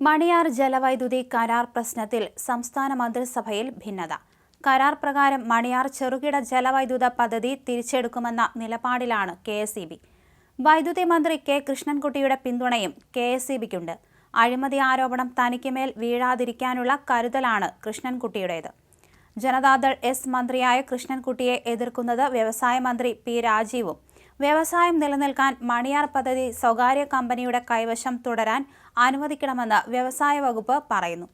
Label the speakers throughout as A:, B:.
A: മണിയാർ ജലവൈദ്യുതി കരാർ പ്രശ്നത്തിൽ സംസ്ഥാന മന്ത്രിസഭയിൽ ഭിന്നത. കരാർ പ്രകാരം മണിയാർ ചെറുകിട ജലവൈദ്യുത പദ്ധതി തിരിച്ചെടുക്കുമെന്ന നിലപാടിലാണ് കെ എസ് ഇ വൈദ്യുതി മന്ത്രി കെ കൃഷ്ണൻകുട്ടിയുടെ പിന്തുണയും കെ എസ് ഇ ബിക്കുണ്ട്. അഴിമതി ആരോപണം തനിക്ക് മേൽ വീഴാതിരിക്കാനുള്ള കരുതലാണ് കൃഷ്ണൻകുട്ടിയുടേത്. ജനതാദൾ എസ് മന്ത്രിയായ കൃഷ്ണൻകുട്ടിയെ എതിർക്കുന്നത് വ്യവസായ മന്ത്രി പി രാജീവും. വ്യവസായം നിലനിൽക്കാൻ മണിയാർ പദ്ധതി സ്വകാര്യ കമ്പനിയുടെ കൈവശം തുടരാൻ അനുവദിക്കണമെന്ന് വ്യവസായ വകുപ്പ് പറയുന്നു.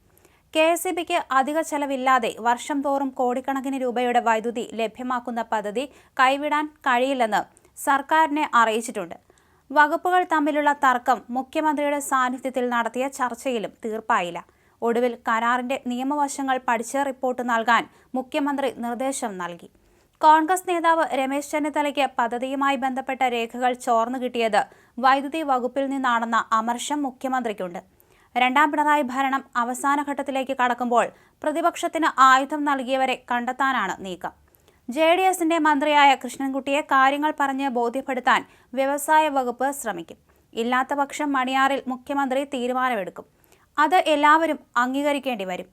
A: കെ എസ് ഇ ബിക്ക് അധിക ചെലവില്ലാതെ വർഷം തോറും കോടിക്കണക്കിന് രൂപയുടെ വൈദ്യുതി ലഭ്യമാക്കുന്ന പദ്ധതി കൈവിടാൻ കഴിയില്ലെന്ന് സർക്കാരിനെ അറിയിച്ചിട്ടുണ്ട്. വകുപ്പുകൾ തമ്മിലുള്ള തർക്കം മുഖ്യമന്ത്രിയുടെ സാന്നിധ്യത്തിൽ നടത്തിയ ചർച്ചയിലും തീർപ്പായില്ല. ഒടുവിൽ കരാറിന്റെ നിയമവശങ്ങൾ പഠിച്ച് റിപ്പോർട്ട് നൽകാൻ മുഖ്യമന്ത്രി നിർദ്ദേശം നൽകി. കോൺഗ്രസ് നേതാവ് രമേശ് ചെന്നിത്തലയ്ക്ക് പദ്ധതിയുമായി ബന്ധപ്പെട്ട രേഖകൾ ചോർന്നു കിട്ടിയത് വൈദ്യുതി വകുപ്പിൽ നിന്നാണെന്ന അമർഷം മുഖ്യമന്ത്രിക്കുണ്ട്. രണ്ടാം പിണറായി ഭരണം അവസാന ഘട്ടത്തിലേക്ക് കടക്കുമ്പോൾ പ്രതിപക്ഷത്തിന് ആയുധം നൽകിയവരെ കണ്ടെത്താനാണ് നീക്കം. ജെ ഡി എസിന്റെ മന്ത്രിയായ കൃഷ്ണൻകുട്ടിയെ കാര്യങ്ങൾ പറഞ്ഞ് ബോധ്യപ്പെടുത്താൻ വ്യവസായ വകുപ്പ് ശ്രമിക്കും. ഇല്ലാത്ത പക്ഷം മണിയാറിൽ മുഖ്യമന്ത്രി തീരുമാനമെടുക്കും. അത് എല്ലാവരും അംഗീകരിക്കേണ്ടി വരും.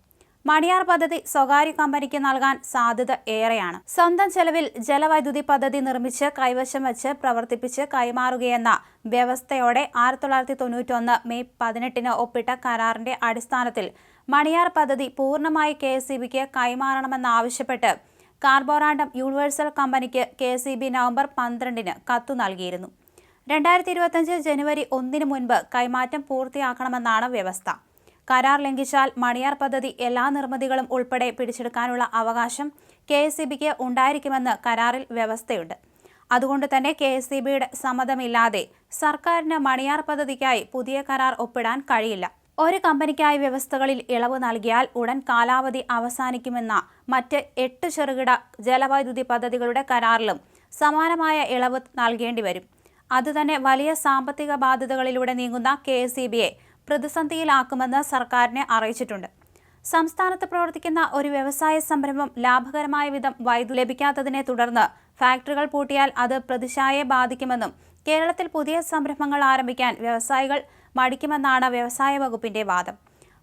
A: മണിയാർ പദ്ധതി സ്വകാര്യ കമ്പനിക്ക് നൽകാൻ സാധ്യത ഏറെയാണ്. സ്വന്തം ചെലവിൽ ജലവൈദ്യുതി പദ്ധതി നിർമ്മിച്ച് കൈവശം വെച്ച് പ്രവർത്തിപ്പിച്ച് കൈമാറുകയെന്ന വ്യവസ്ഥയോടെ ആയിരത്തി തൊള്ളായിരത്തി തൊണ്ണൂറ്റൊന്ന് മെയ് പതിനെട്ടിന് ഒപ്പിട്ട കരാറിന്റെ അടിസ്ഥാനത്തിൽ മണിയാർ പദ്ധതി പൂർണമായി കെ എസ് ബിക്ക് കൈമാറണമെന്നാവശ്യപ്പെട്ട് കാർബോറാണ്ടം യൂണിവേഴ്സൽ കമ്പനിക്ക് K S E B November പന്ത്രണ്ടിന് കത്തു നൽകിയിരുന്നു. രണ്ടായിരത്തി ഇരുപത്തഞ്ച് ജനുവരി ഒന്നിന് മുൻപ് കൈമാറ്റം പൂർത്തിയാക്കണമെന്നാണ് വ്യവസ്ഥ. കരാർ ലംഘിച്ചാൽ മണിയാർ പദ്ധതി എല്ലാ നിർമ്മിതികളും ഉൾപ്പെടെ പിടിച്ചെടുക്കാനുള്ള അവകാശം കെ എസ് സി ബിക്ക് ഉണ്ടായിരിക്കുമെന്ന് കരാറിൽ വ്യവസ്ഥയുണ്ട്. അതുകൊണ്ട് തന്നെ കെ എസ് സി ബിയുടെ സമ്മതമില്ലാതെ സർക്കാരിന് മണിയാർ പദ്ധതിക്കായി പുതിയ കരാർ ഒപ്പിടാൻ കഴിയില്ല. ഒരു കമ്പനിക്കായി വ്യവസ്ഥകളിൽ ഇളവ് നൽകിയാൽ ഉടൻ കാലാവധി അവസാനിക്കുമെന്ന മറ്റ് എട്ട് ചെറുകിട ജലവൈദ്യുതി പദ്ധതികളുടെ കരാറിലും സമാനമായ ഇളവ് നൽകേണ്ടി വരും അതുതന്നെ വലിയ സാമ്പത്തിക ബാധ്യതകളിലൂടെ നീങ്ങുന്ന കെ എസ് പ്രതിസന്ധിയിലാക്കുമെന്ന് സർക്കാരിനെ അറിയിച്ചിട്ടുണ്ട്. സംസ്ഥാനത്ത് പ്രവർത്തിക്കുന്ന ഒരു വ്യവസായ സംരംഭം ലാഭകരമായ വിധം വൈദ്യുതി ലഭിക്കാത്തതിനെ തുടർന്ന് ഫാക്ടറികൾ പൂട്ടിയാൽ അത് പ്രതിശായെ ബാധിക്കുമെന്നും കേരളത്തിൽ പുതിയ സംരംഭങ്ങൾ ആരംഭിക്കാൻ വ്യവസായികൾ മടിക്കുമെന്നാണ് വ്യവസായ വകുപ്പിന്റെ വാദം.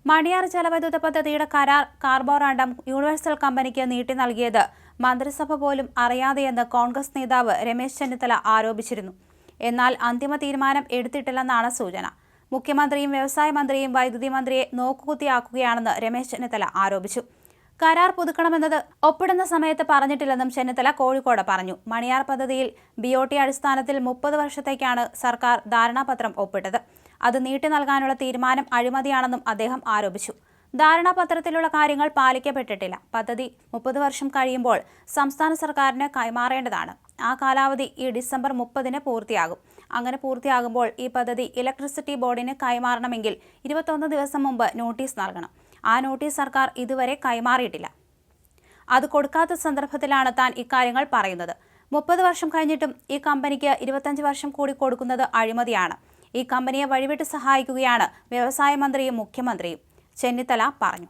A: മണിയാർ ജലവൈദ്യുത പദ്ധതിയുടെ കരാർ കാർബോറാണ്ടം യൂണിവേഴ്സൽ കമ്പനിക്ക് നീട്ടി നൽകിയത് മന്ത്രിസഭ പോലും അറിയാതെയെന്ന് കോൺഗ്രസ് നേതാവ് രമേശ് ചെന്നിത്തല ആരോപിച്ചിരുന്നു. എന്നാൽ അന്തിമ തീരുമാനം എടുത്തിട്ടില്ലെന്നാണ് സൂചന. മുഖ്യമന്ത്രിയും വ്യവസായ മന്ത്രിയും വൈദ്യുതി മന്ത്രിയെ നോക്കുകുത്തിയാക്കുകയാണെന്ന് രമേശ് ചെന്നിത്തല ആരോപിച്ചു. കരാർ പുതുക്കണമെന്നത് ഒപ്പിടുന്ന സമയത്ത് പറഞ്ഞിട്ടില്ലെന്നും ചെന്നിത്തല കോഴിക്കോട് പറഞ്ഞു. മണിയാർ പദ്ധതിയിൽ ബി ഒ ടി അടിസ്ഥാനത്തിൽ മുപ്പത് വർഷത്തേക്കാണ് സർക്കാർ ധാരണാപത്രം ഒപ്പിട്ടത്. അത് നീട്ടി നൽകാനുള്ള തീരുമാനം അഴിമതിയാണെന്നും അദ്ദേഹം ആരോപിച്ചു. ധാരണാപത്രത്തിലുള്ള കാര്യങ്ങൾ പാലിക്കപ്പെട്ടിട്ടില്ല. പദ്ധതി മുപ്പത് വർഷം കഴിയുമ്പോൾ സംസ്ഥാന സർക്കാരിന് കൈമാറേണ്ടതാണ്. ആ കാലാവധി ഈ ഡിസംബർ മുപ്പതിന് പൂർത്തിയാകും. അങ്ങനെ പൂർത്തിയാകുമ്പോൾ ഈ പദ്ധതി ഇലക്ട്രിസിറ്റി ബോർഡിന് കൈമാറണമെങ്കിൽ ഇരുപത്തൊന്ന് ദിവസം മുമ്പ് നോട്ടീസ് നൽകണം. ആ നോട്ടീസ് സർക്കാർ ഇതുവരെ കൈമാറിയിട്ടില്ല. അത് കൊടുക്കാത്ത സന്ദർഭത്തിലാണ് താൻ ഇക്കാര്യങ്ങൾ പറയുന്നത്. മുപ്പത് വർഷം കഴിഞ്ഞിട്ടും ഈ കമ്പനിക്ക് ഇരുപത്തഞ്ച് വർഷം കൂടി കൊടുക്കുന്നത് അഴിമതിയാണ്. ഈ കമ്പനിയെ വഴിവിട്ട് സഹായിക്കുകയാണ് വ്യവസായ മന്ത്രിയും മുഖ്യമന്ത്രിയും. ചെന്നിത്തല പറഞ്ഞു.